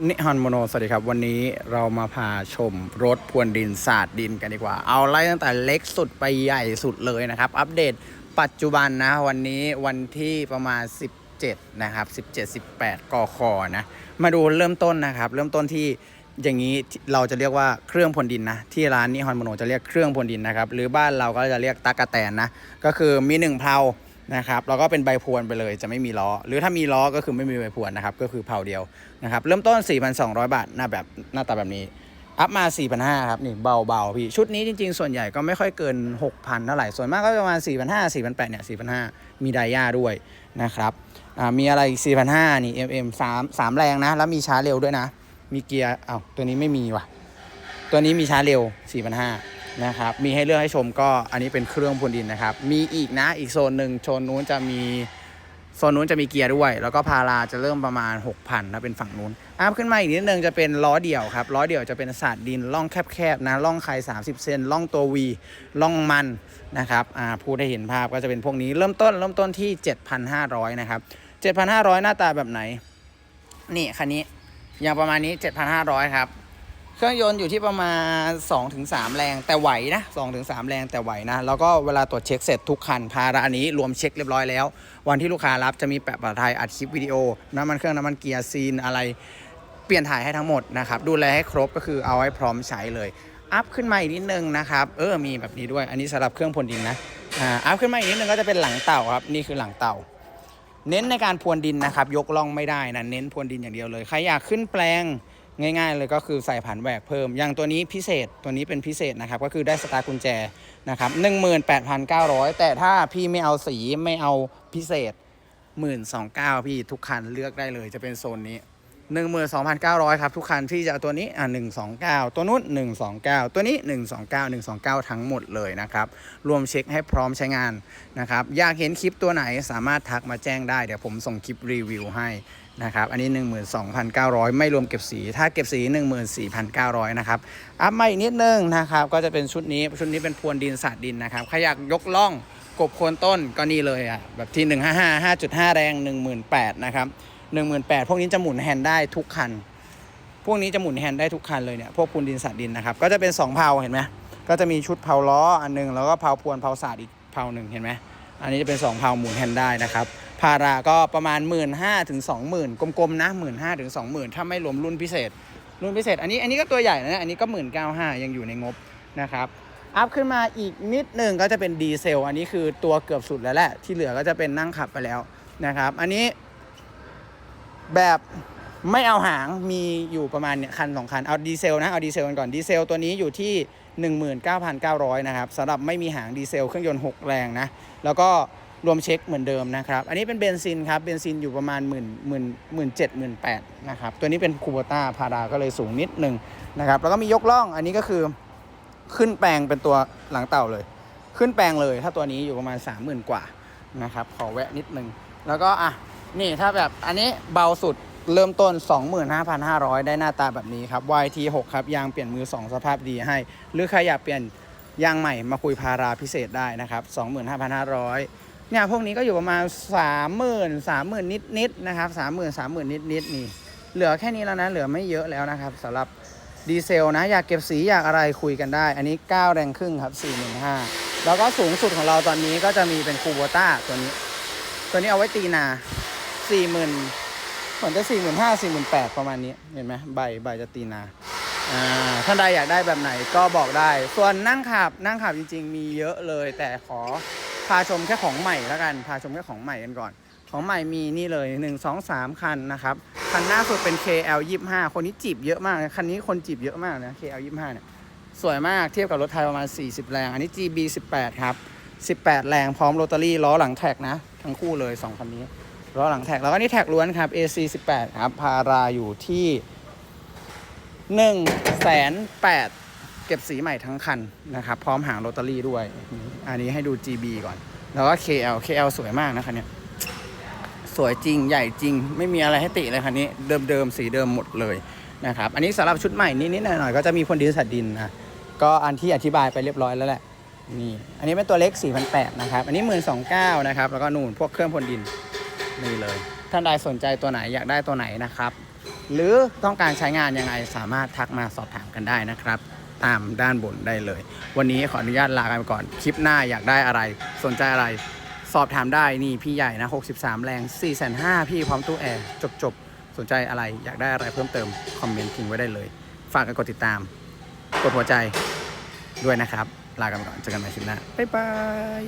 นิฮอนโมโน สวัสดีครับ วันนี้เรามาพาชมรถพรวนดินศาสตร์ดินกันดีกว่า เอาไล่ตั้งแต่เล็กสุดไปใหญ่สุดเลยนะครับ อัปเดตปัจจุบันนะ วันนี้วันที่ประมาณ 17 นะครับ 17 18กคนะ มาดูเริ่มต้นนะครับ เริ่มต้นที่อย่างนี้เราจะเรียกว่าเครื่องพรวนดินนะ ที่ร้านนิฮอนโมโนจะเรียกเครื่องพรวนดินนะครับ หรือบ้านเราก็จะเรียกตักะแตนนะ ก็คือมีหนึ่งเพลา นะครับแล้วก็เป็นใบพวนไปเลยจะไม่มีล้อ หรือถ้ามีล้อก็คือไม่มีใบพวนนะครับก็คือเผาเดียวนะครับเริ่มต้น 4,200 บาทหน้าแบบหน้าตาแบบนี้อัพมา 4,500ครับนี่เบาๆพี่ชุดนี้จริง ๆ ส่วนใหญ่ก็ไม่ค่อยเกิน 6,000 เท่าไหร่ ส่วนมากก็ประมาณ 4,500 4,800เนี่ย4,500 มีไดย่าด้วยนะครับมีอะไรอีก4,500นี่ MM 3 3 แรงนะ แล้วมีช้าเร็วด้วยนะ มีเกียร์เอ้าตัวนี้ไม่มีว่ะ ตัวนี้มีช้าเร็ว4,500 นะครับมีให้เลือกให้ชมก็อันนี้เป็นเครื่องพรวนดินนะครับ มีอีกนะอีกโซนหนึ่งโซนนู้นจะมีโซนนู้นจะมีเกียร์ด้วย แล้วก็พาราจะเริ่มประมาณ 6,000ถ้าเป็นฝั่งนู้นอัพขึ้นมาอีกนิดนึงจะเป็นล้อเดี่ยวครับล้อเดี่ยวจะเป็นศาสตร์ดินล่องแคบๆนะล่องไข่30 เซนล่องตัววีล่องมันนะครับอ่าพูดให้เห็นภาพก็จะเป็นพวกนี้เริ่มต้นเริ่มต้นที่ 7,500นะครับ7,500 หน้าตาแบบไหน นี่คันนี้อย่างประมาณนี้ 7,500ครับ เครื่องยนต์อยู่ที่ประมาณ 2-3 แรงแต่ไหวนะ2-3 แรงแต่ไหวนะ แล้วก็เวลาตรวจเช็คเสร็จทุกคันพารานี้รวมเช็คเรียบร้อยแล้ว วันที่ลูกค้ารับจะมีแปะภาษาไทยอัดคลิปวิดีโอ น้ำมันเครื่องน้ำมันเกียร์ซีนอะไร เปลี่ยนถ่ายให้ทั้งหมดนะครับดูแลให้ครบก็คือเอาให้พร้อมใช้เลยอัพขึ้นมาอีกนิดนึงนะครับเออมีแบบนี้ด้วยอันนี้สำหรับเครื่องพรวนดินนะอ่าอัพขึ้นมาอีกนิดนึงก็จะเป็นหลังเต่าครับนี่คือหลังเต่าเน้นในการพรวนดินนะครับ ยกล่องไม่ได้นะเน้นพรวนดินอย่างเดียวเลยใครอยากขึ้นแปลง ง่าย ๆ เลยก็คือใส่ผันแหวกเพิ่ม อย่างตัวนี้พิเศษตัวนี้เป็นพิเศษนะครับ ก็คือได้สตาร์กุญแจนะครับ18,900แต่ถ้าพี่ไม่เอาสีไม่เอาพิเศษ12,900พี่ทุกคันเลือกได้เลยจะเป็นโซนนี้ 12,900ครับ ทุกคันที่จะตัวนี้อะ129ตัวนู้น129ตัวนี้129 129ทั้งหมดเลยนะครับ รวมเช็คให้พร้อมใช้งานนะครับ อยากเห็นคลิปตัวไหนสามารถทักมาแจ้งได้ เดี๋ยวผมส่งคลิปรีวิวให้นะครับ อันนี้ 12,900 ไม่รวมเก็บสี ถ้าเก็บสี 14,900 นะครับ อัพมาอีกนิดนึงนะครับ ก็จะเป็นชุดนี้ ชุดนี้เป็นพรวนดินสาดดินนะครับใครอยากยกล่องกบโคนต้นก็นี่เลยอะ แบบที่ 155 5.5 แรง 18,000นะครับ 18,000 พวกนี้จะหมุนแฮนด์ได้ทุกคัน พวกนี้จะหมุนแฮนด์ได้ทุกคันเลยเนี่ย พวกพูนดินสาดดินนะครับ ก็จะเป็น 2เพาเห็นไหมก็จะมีชุดเพาล้ออันหนึง แล้วก็เพาพวนเพาสาดอีกเพาหนึ่งเห็นไหมอันนี้จะเป็น 2เพาหมุนแฮนด์ได้นะครับ พาราก็ประมาณ 1 5ื่นถึงสองหมื่นกลมๆนะ1 5ื่นห้าถึงสองหมื่นถ้าไม่รวมรุ่นพิเศษ รุ่นพิเศษ อันนี้อันนี้ก็ตัวใหญ่นะอันนี้ก็1 9ื่นเก้าห้ายังอยู่ในงบนะครับอัพขึ้นมาอีกนิดหนึ่งก็จะเป็นดีเซล อันนี้คือตัวเกือบสุดแล้วแหละ ที่เหลือก็จะเป็นนั่งขับไปแล้วนะครับ อันนี้ แบบไม่เอาหางมีอยู่ประมาณเนี่ยคันสองคัน เอาดีเซลนะ เอาดีเซลกันก่อนดีเซลตัวนี้อยู่ที่ 19,900 นะครับสำหรับไม่มีหางดีเซลเครื่องยนต์ 6 แรงนะ แล้วก็รวมเช็คเหมือนเดิมนะครับ อันนี้เป็นเบนซินครับ เบนซินอยู่ประมาณ1 0 0 0 0 0 1 7 0 0 0 8นะครับ ตัวนี้เป็นคูโบต้าพาราก็เลยสูงนิดนึงนะครับ แล้วก็มียกล่อง อันนี้ก็คือขึ้นแปลงเป็นตัวหลังเต่าเลย ขึ้นแปลงเลย ถ้าตัวนี้อยู่ประมาณ 30,000 กว่านะครับ ขอแวะนิดนึง แล้วก็อะ นี่ถ้าแบบอันนี้เบาสุดเริ่มต้น 25,500 ได้หน้าตาแบบนี้ครับ YT6 ครับ ยางเปลี่ยนมือ 2 สภาพดีให้ หรือใครอยากเปลี่ยนยางใหม่มาคุยพาราพิเศษได้นะครับ 25,500 เนี่ยพวกนี้ก็อยู่ประมาณ 30,000 30,000 นิดๆนะครับ 30,000 30,000 นิดๆนี่ เหลือแค่นี้แล้วนะ เหลือไม่เยอะแล้วนะครับสำหรับดีเซลนะ อยากเก็บสีอยากอะไรคุยกันได้ อันนี้ 9 แรงครึ่งครับ45แล้วก็สูงสุดของเราตอนนี้ก็จะมีเป็นคูโบต้าตัวนี้ ตัวนี้เอาไว้ตีนา สี่หมื่นเหมือนจะสี่หมื่นห้าสี่หมื่นแปดประมาณนี้เห็นไหมใบใบจะตีนาอ่าท่านใดอยากได้แบบไหนก็บอกได้ ส่วนนั่งขับนั่งขับจริง ๆ มีเยอะเลย แต่ขอพาชมแค่ของใหม่แล้วกันพาชมแค่ของใหม่กันก่อน ของใหม่มีนี่เลย 1 2 3 คันนะครับ คันหน้าสุดเป็น KL 25คนนี้จีบเยอะมากนะคันนี้คนจีบเยอะมากนะ KL 25เนี่ยสวยมากเทียบกับรถไทยประมาณ 40 แรง อันนี้ GB 18 ครับ 18 แรงพร้อมโรตารี่ล้อหลังแท็กนะ ทั้งคู่เลย 2 คันนี้ ล้อหลังแท็กแล้วก็นี่แท็กล้วนครับ AC 18ครับพาราอยู่ที่1แสน8เก็บสีใหม่ทั้งคันนะครับ พร้อมหางโรตารี่ด้วย อันนี้ให้ดู GB ก่อน แล้วก็ KL KL สวยมากนะคันเนี้ยสวยจริงใหญ่จริง ไม่มีอะไรให้ติเลยคันนี้ เดิมๆ สีเดิมหมดเลยนะครับ อันนี้สำหรับชุดใหม่นิดๆหน่อยๆก็จะมีพรวนดินสัดดินนะก็อันที่อธิบายไปเรียบร้อยแล้วแหละนี่อันนี้เป็นตัวเล็ก4,800นะครับอันนี้ 12,900นะครับแล้วก็นู่นพวกเครื่องพ่นดิน นี่เลย ท่านใดสนใจตัวไหนอยากได้ตัวไหนนะครับ หรือต้องการใช้งานยังไงสามารถทักมาสอบถามกันได้นะครับ ตามด้านบนได้เลย วันนี้ขออนุญาตลากันไปก่อน คลิปหน้าอยากได้อะไร สนใจอะไร สอบถามได้นี่พี่ใหญ่นะ 63 แรง4 5 0 0พี่พร้อมตู้แอร์จบจบๆสนใจอะไรอยากได้อะไรเพิ่มเติม คอมเมนต์ทิ้งไว้ได้เลย ฝากกันกดติดตาม กดหัวใจด้วยนะครับ ลากันไปก่อนเจอกันใหม่คลิปหน้าบ๊ายบาย